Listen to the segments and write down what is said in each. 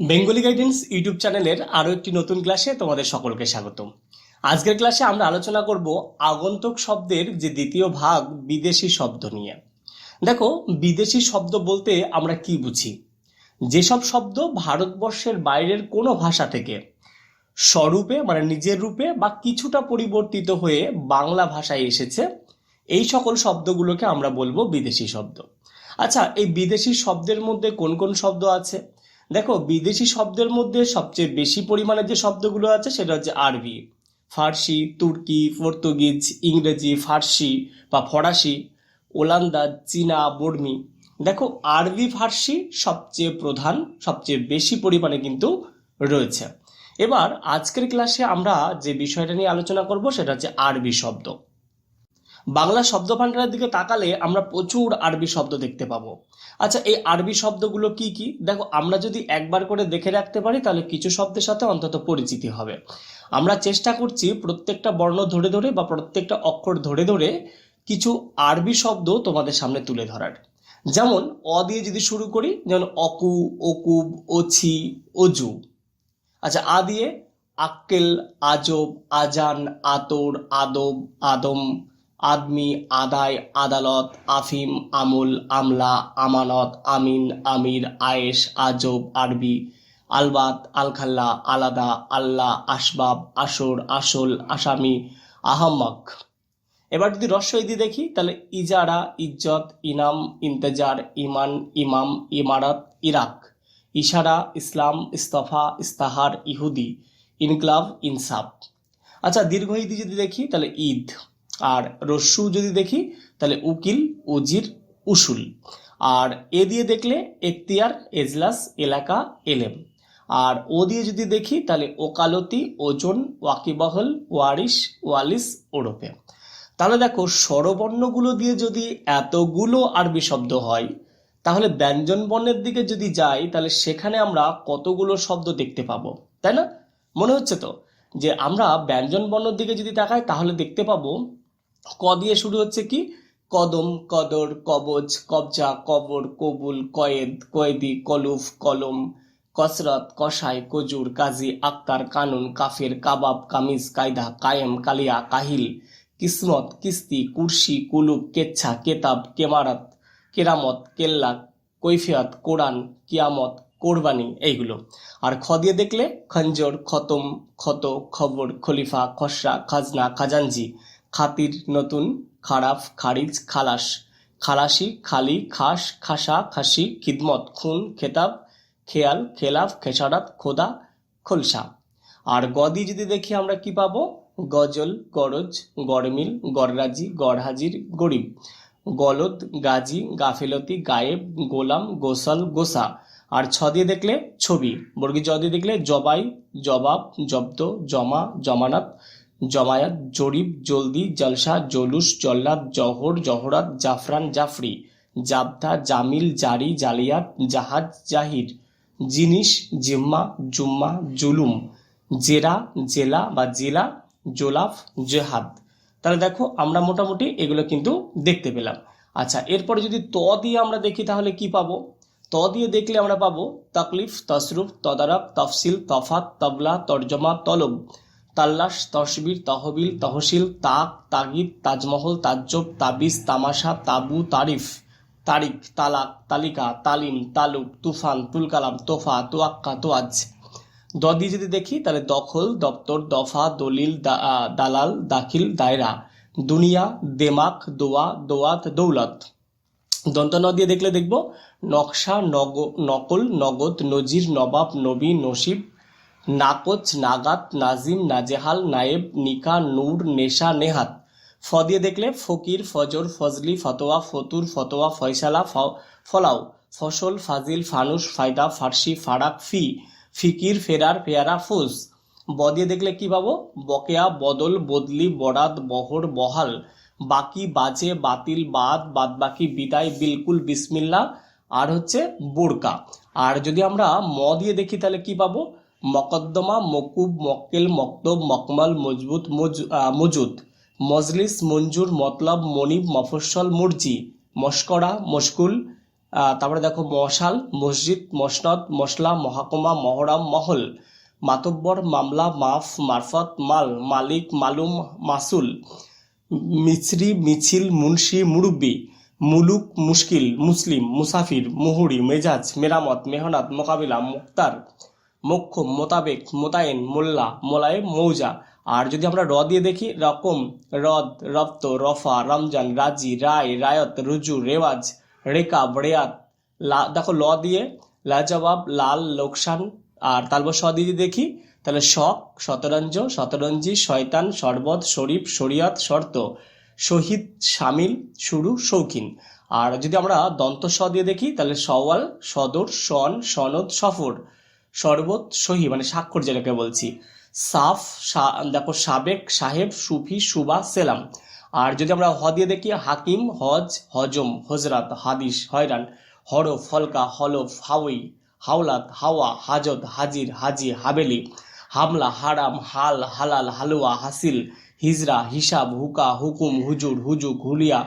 Bengali guidance YouTube চ্যানেলের আরও একটি নতুন ক্লাসে তোমাদের সকলকে স্বাগতম। আজকের ক্লাসে আমরা আলোচনা করব আগন্তুক শব্দের যে দ্বিতীয় ভাগ, বিদেশি শব্দ নিয়ে। দেখো, বিদেশি শব্দ বলতে আমরা কি বুঝি? যেসব শব্দ ভারতবর্ষের বাইরের কোনো ভাষা থেকে স্বরূপে মানে নিজের রূপে বা কিছুটা পরিবর্তিত হয়ে বাংলা ভাষায় এসেছে, এই সকল শব্দগুলোকে আমরা বলব বিদেশি শব্দ। আচ্ছা এই বিদেশি শব্দের মধ্যে কোন কোন শব্দ আছে? দেখো, বিদেশি শব্দের মধ্যে সবচেয়ে বেশি পরিমাণে যে শব্দগুলো আছে সেটা হচ্ছে আরবি। ফার্সি, তুর্কি, পর্তুগিজ, ইংরেজি, ফার্সি বা ফরাসি ওলান্দাজ চীনা, বর্মি। দেখো, আরবি, ফার্সি সবচেয়ে প্রধান, সবচেয়ে বেশি পরিমাণে কিন্তু রয়েছে। এবার আজকের ক্লাসে আমরা যে বিষয়টা নিয়ে আলোচনা করব সেটা হচ্ছে আরবি শব্দ। বাংলা শব্দ ভাণ্ডারের দিকে তাকালে আমরা প্রচুর আরবি শব্দ দেখতে পাবো। আচ্ছা এই আরবি শব্দগুলো কি কি? দেখো, আমরা যদি একবার করে দেখে রাখতে পারি, তাহলে কিছু শব্দের সাথে অন্তত পরিচিতি হবে। আমরা চেষ্টা করছি প্রত্যেকটা বর্ণ ধরে ধরে বা প্রত্যেকটা অক্ষর ধরে ধরে কিছু আরবি শব্দ তোমাদের সামনে তুলে ধরার। যেমন, অ দিয়ে যদি শুরু করি, যেমন অকু, অকুব অছি অজু আচ্ছা আ দিয়ে আক্কেল, আজব, আজান, আতর, আদব, আদম আদমি আদায় আদালত, আফিম, আমুল, আমলা, আমানত, আমিন, আমির, আয়েশ, আজব, আরবি, আলবাত, আলখাল্লা, আলাদা আল্লাহ আসবাব, আসর, আসল, আসামি, আহম্মক। এবার যদি রস্বই দিয়ে দেখি, তাহলে ইজারা, ইজ্জত, ইনাম, ইন্তেজার, ইমান, ইমাম, ইমারত, ইরাক, ইশারা, ইসলাম, ইস্তফা, ইস্তাহার, ইহুদি, ইনকলাব, ইনসাফ। আচ্ছা দীর্ঘ ঈদি যদি দেখি, তাহলে ঈদ। আর রস্যু যদি দেখি, তাহলে উকিল, উজির, উসুল। আর এ দিয়ে দেখলে এখতিয়ার, এজলাস, এলাকা, এলেম। আর ও দিয়ে যদি দেখি, তাহলে ওকালতি, ওজন, ওয়াকিবহল ওয়ারিস ওয়ালিস, ওরফে। তাহলে দেখো, স্বরবর্ণগুলো দিয়ে যদি এতগুলো আরবি শব্দ হয়, তাহলে ব্যঞ্জন বর্ণের দিকে যদি যাই, তাহলে সেখানে আমরা কতগুলো শব্দ দেখতে পাবো, তাই না? মনে হচ্ছে তো? যে আমরা ব্যঞ্জন বর্ণের দিকে যদি তাকাই, তাহলে দেখতে পাবো ক দিয়ে শুরু হচ্ছে কি? কদম, কদর, কবজ, কবজা, কবর, কবুল, কয়েদ, কয়েদি, কলুফ, কলম, কসরত, কসাই, কজুর, কাজী, আক্তার, কানুন, কাফের, কাবাব, কামিজ, কায়দা, কায়েম, কালিয়া, কাহিল, কিসমত, কিস্তি, কুরসি, কুলুপ, কেচ্ছা, কেতাব, কেমারাত, কেরামত, কেল্লা, কৈফিয়ত, কোরআন, কিয়ামত, কোরবানি, এইগুলো। আর খ দিয়ে দেখলে, খঞ্জর, খতম ক্ষত খবর, খলিফা, খসড়া, খাজনা, খাজানজি। খাতির নতুন, খারাপ, খারিজ, খালাস। খালাসি, খালি, খাস, খাসা, খাসি, খিদমত, খুন, খেতাব, খেয়াল, খেলাফ, খেসারাত, খোদা, খোলসা। আর গদি যদি দেখি আমরা কি পাবো? গজল, গরজ গরমিল গররাজি গরহাজির গরিব। গলদ, গাজী, গাফিলতি, গায়েব, গোলাম, গোসল, গোসা। আর ছ দিয়ে দেখলে ছবি। বর্গী জ দিয়ে দেখলে জবাই, জবাব, জব্দ, জমা, জমানাত। জমায়াত জরিব জলদি, জলসা, জলুস, জল্লাদ, জহর, জহরাত, জাফরান, জাফরি জাবদা জামিল, জারি, জালিয়াত, জাহাজ, জাহির, জিনিস, জিম্মা, জুম্মা, জুলুম, জেরা, জেলা বা জেলা, জোলাফ, জেহাদ। তাহলে দেখো আমরা মোটামুটি এগুলো কিন্তু দেখতে পেলাম। আচ্ছা এরপরে যদি ত দিয়ে আমরা দেখি তাহলে কি পাবো? ত দিয়ে দেখলে আমরা পাবো তাকলিফ, তসরুফ, তদারক, তফসিল, তফাত, তবলা, তর্জমা, তলব। তাল্লাশ, তসবির, তহবিল তহসিল তাক, তাগিদ, তাজমহল, তাজ্জব, তাবিজ, তামাশা, তাবু, তারিফ, তারিখ, তালাক, তালিকা, তালিম, তালুক, তুফান, তুলকালাম, তোফা, তোয়াক্কা তোয়াজ দ দিয়ে যদি দেখি, তাহলে দখল, দপ্তর, দফা, দলিল দালাল, দাখিল, দায়রা। দুনিয়া, দেমাক, দোয়া, দোয়াত, দৌলত। দন্ত ন দিয়ে দেখলে দেখব, নকশা, নগ, নকল, নগদ, নজির, নবাব, নবী, নসিব নাকচ, নাগাত, নাজিম, নাজেহাল, নায়েব, নিকা, নূর, নেশা, নেহাত। ফ দিয়ে দেখলে ফকির, ফজর, ফজলি, ফতোয়া, ফতুর, ফতোয়া, ফয়সালা ফলাও। ফসল, ফাজিল, ফানুস, ফায়দা, ফার্সি, ফারাক, ফি। ফিকির, ফেরার, পেয়ারা, ফুস। ব দিয়ে দেখলে কি পাবো? বকেয়া, বদল, বদলি বরাদ বহর, বহাল। বাকি, বাজে, বাতিল, বাদ বাদ বাকি বিদায়, বিলকুল, বিসমিল্লা। আর হচ্ছে বোরকা। আর যদি আমরা ম দিয়ে দেখি তাহলে কি পাবো? মকদ্দমা, মকুব, মক্কেল, মকতব, মকমাল, মজবুত, মজ- মজুদ। মজলিস, মঞ্জুর, মতলব, মনিব, মফস্বল, মুরজি। মস্করা মশকুল তারপরে দেখো মশাল, মসজিদ, মসনদ, মশলা, মহাকুমা, মহরম, মহল। মাতব্বর, মামলা, মাফ, মারফত, মাল, মালিক, মালুম, মাসুল। মিছরি, মিছিল, মুন্সি, মুরব্বি। মুলুক, মুশকিল, মুসলিম, মুসাফির, মুহুরি, মেজাজ, মেরামত, মেহনাত, মোকাবিলা, মুক্তার। মোক্ষম মোতাবেক, মোতায়েন, মোল্লা মোলায়েম মৌজা। আর যদি আমরা র দিয়ে দেখি, রকম, রদ, রপ্ত, রফা, রমজান, রাজি, রায়, রায়ত, রুজু, রেওয়াজ, রেকাব, রেয়াত। লা, দেখো ল দিয়ে লাজবাব, লাল, লোকসান, আর তারপর স দিয়ে দেখি, তাহলে শক, শতরঞ্জ, শতরঞ্জি, শয়তান, শরবত, শরীফ, শরিয়ত, শর্ত, শহীদ সামিল শুরু, শৌখিন। আর যদি আমরা দন্ত স দিয়ে দেখি, তাহলে সওয়াল, সদর, সন, সনদ, সফর। শরবত সহি মানে স্বাক্ষর যেটাকে বলছি। সাফ দেখো, সাবেক সাহেব, সুফি, সুবা, সেলাম। আর যদি আমরা হ দিয়ে দেখি, হাকিম, হজ, হজম, হজরাত, হাদিস, হয়রান, হরফ হলকা হলফ, হাওই, হাওলাত, হাওয়া, হাজত, হাজির, হাজি, হাবেলি, হামলা, হারাম, হাল, হালাল, হালুয়া, হাসিল, হিজরা, হিসাব, হুকা, হুকুম, হুজুর, হুজুক, হুলিয়া,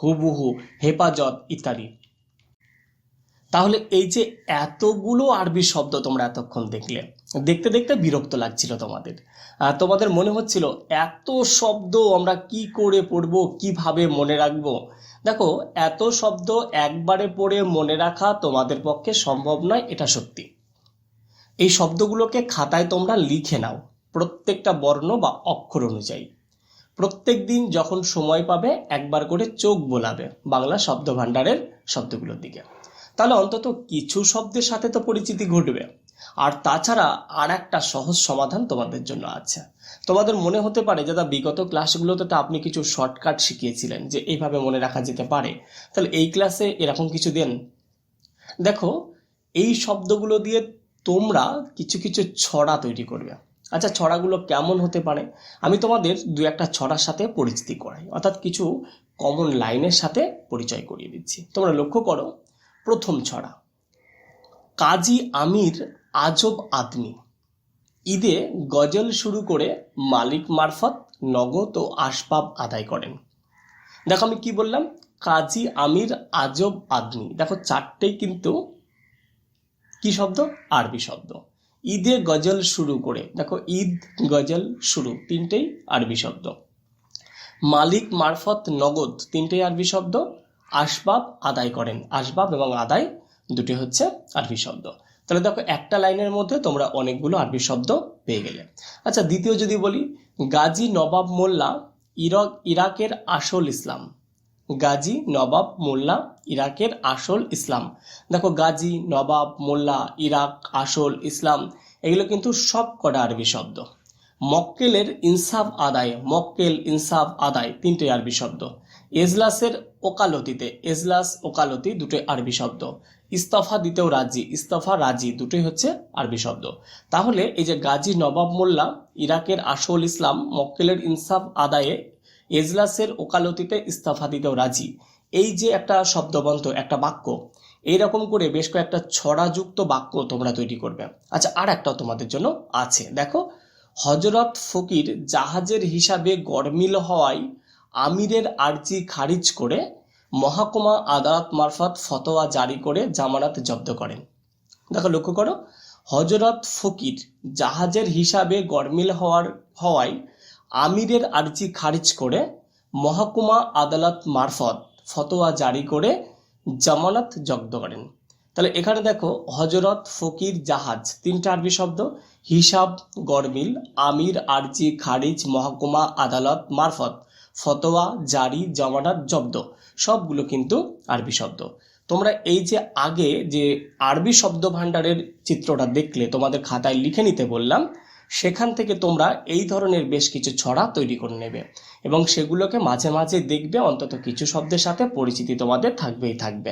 হুবুহু, হেফাজত ইত্যাদি। তাহলে এই যে এতগুলো আরবি শব্দ তোমরা এতক্ষণ দেখলে, দেখতে দেখতে বিরক্ত লাগছিল তোমাদের। তোমাদের মনে হচ্ছিল, এত শব্দ আমরা কি করে পড়ব, কীভাবে মনে রাখব? দেখো, এত শব্দ একবারে পড়ে মনে রাখা তোমাদের পক্ষে সম্ভব নয়, এটা সত্যি। এই শব্দগুলোকে খাতায় তোমরা লিখে নাও, প্রত্যেকটা বর্ণ বা অক্ষর অনুযায়ী। প্রত্যেক দিন যখন সময় পাবে, একবার করে চোখ বোলাবে বাংলা শব্দ ভাণ্ডারের শব্দগুলোর দিকে। তাহলে অন্তত কিছু শব্দের সাথে তো পরিচিতি ঘটবে। আর তাছাড়া আর একটা সহজ সমাধান তোমাদের জন্য আছে। তোমাদের মনে হতে পারে দাদা বিগত ক্লাসগুলোতে তো আপনি কিছু শর্টকাট শিখিয়েছিলেন যে এইভাবে মনে রাখা যেতে পারে। তাহলে এই ক্লাসে এরকম কিছু দেন। দেখো, এই শব্দগুলো দিয়ে তোমরা কিছু কিছু ছড়া তৈরি করবে। আচ্ছা ছড়াগুলো কেমন হতে পারে? আমি তোমাদের দু একটা ছড়ার সাথে পরিচিতি করাই। অর্থাৎ কিছু কমন লাইনের সাথে পরিচয় করিয়ে দিচ্ছি। তোমরা লক্ষ্য করো প্রথম ছড়া। কাজী আমির আজব আদমি। ঈদে গজল শুরু করে মালিক মারফত নগদ ও আসবাব আদায় করেন। দেখো আমি কি বললাম? কাজী আমির আজব আদমি। দেখো চারটেই কিন্তু কি শব্দ? আরবি শব্দ। ঈদে গজল শুরু করে, দেখো ঈদ গজল শুরু, তিনটেই আরবি শব্দ। মালিক মারফত নগদ, তিনটেই আরবি শব্দ। আসবাব আদায় করেন। আসবাব এবং আদায় দুটি হচ্ছে আরবি শব্দ। তাহলে দেখো একটা লাইনের মধ্যে তোমরা অনেকগুলো আরবি শব্দ পেয়ে গেলে। আচ্ছা দ্বিতীয় যদি বলি, গাজী নবাব মোল্লা ইরক, ইরাকের আসল ইসলাম। গাজী নবাব মোল্লা ইরাকের আসল ইসলাম। দেখো গাজী, নবাব, মোল্লা, ইরাক, আসল, ইসলাম, এগুলো কিন্তু সব কটা আরবি শব্দ। মক্কেলের ইনসাফ আদায়, মক্কেল ইনসাফ আদায় তিনটে আরবি শব্দ। এজলাসের ওকালতিতে, এজলাস, ওকালতি দুটোই আরবি শব্দ। ইস্তফা দিতেও রাজি, ইস্তফা রাজি দুটোই হচ্ছে আরবি শব্দ। তাহলে এই যে গাজী নবাব মোল্লা, ইরাকের আসল ইসলাম, মক্কেলের ইনসাফ আদায়ে এজলাসের ওকালতিতে ইস্তফা দিতেও রাজি। এই যে একটা শব্দবন্ত, একটা বাক্য, এইরকম করে বেশ কয়েকটা ছড়াযুক্ত বাক্য তোমরা তৈরি করবে। আচ্ছা আর একটা তোমাদের জন্য আছে। দেখো হজরত ফকির জাহাজের হিসাবে গরমিল হওয়ায় আমিরের আর্জি খারিজ করে মহাকুমা আদালত মারফত ফতোয়া জারি করে জামানত জব্দ করেন। দেখো, লক্ষ্য করো হজরত ফকির জাহাজের হিসাবে গরমিল হওয়ার, হওয়ায় আমিরের আর্জি খারিজ করে মহাকুমা আদালত মারফত ফতোয়া জারি করে জামানত জব্দ করেন। তাহলে এখানে দেখো হজরত ফকির জাহাজ, তিনটা আরবি শব্দ, হিসাব, গরমিল, আমির আরজি খারিজ, মহকুমা আদালত মারফত। ফতোয়া, জারি জমানাত জব্দ। সবগুলো কিন্তু আরবি শব্দ। তোমরা এই যে আগে যে আরবি শব্দ ভাণ্ডারের চিত্রটা দেখলে, তোমাদের খাতায় লিখে নিতে বললাম, সেখান থেকে তোমরা এই ধরনের বেশ কিছু ছড়া তৈরি করে নেবে। এবং সেগুলোকে মাঝে মাঝে দেখবে, অন্তত কিছু শব্দের সাথে পরিচিতি তোমাদের থাকবেই থাকবে।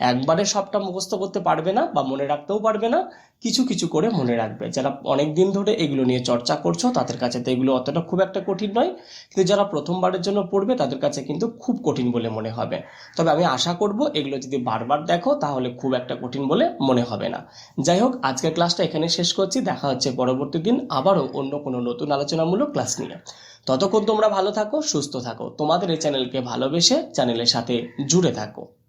একবারে সবটা মুখস্থ করতে পারবে না বা মনে রাখতেও পারবে না, কিছু কিছু করে মনে রাখবে। যারা অনেক দিন ধরে এগুলো নিয়ে চর্চা করছ, তাদের কাছে তো এগুলো অতটা খুব একটা কঠিন নয়। কিন্তু যারা প্রথমবারের জন্য পড়বে, তাদের কাছে কিন্তু খুব কঠিন বলে মনে হবে। তবে আমি আশা করব, এগুলো যদি বারবার দেখো, তাহলে খুব একটা কঠিন বলে মনে হবে না। যাই হোক, আজকের ক্লাসটা এখানে শেষ করছি। দেখা হচ্ছে পরবর্তী দিন আবারও অন্য কোনো নতুন আলোচনামূলক ক্লাস নিয়ে। ততক্ষণ তোমরা ভালো থাকো সুস্থ থাকো। তোমাদের এই চ্যানেলকে ভালোবেসে চ্যানেলের সাথে জুড়ে থাকো।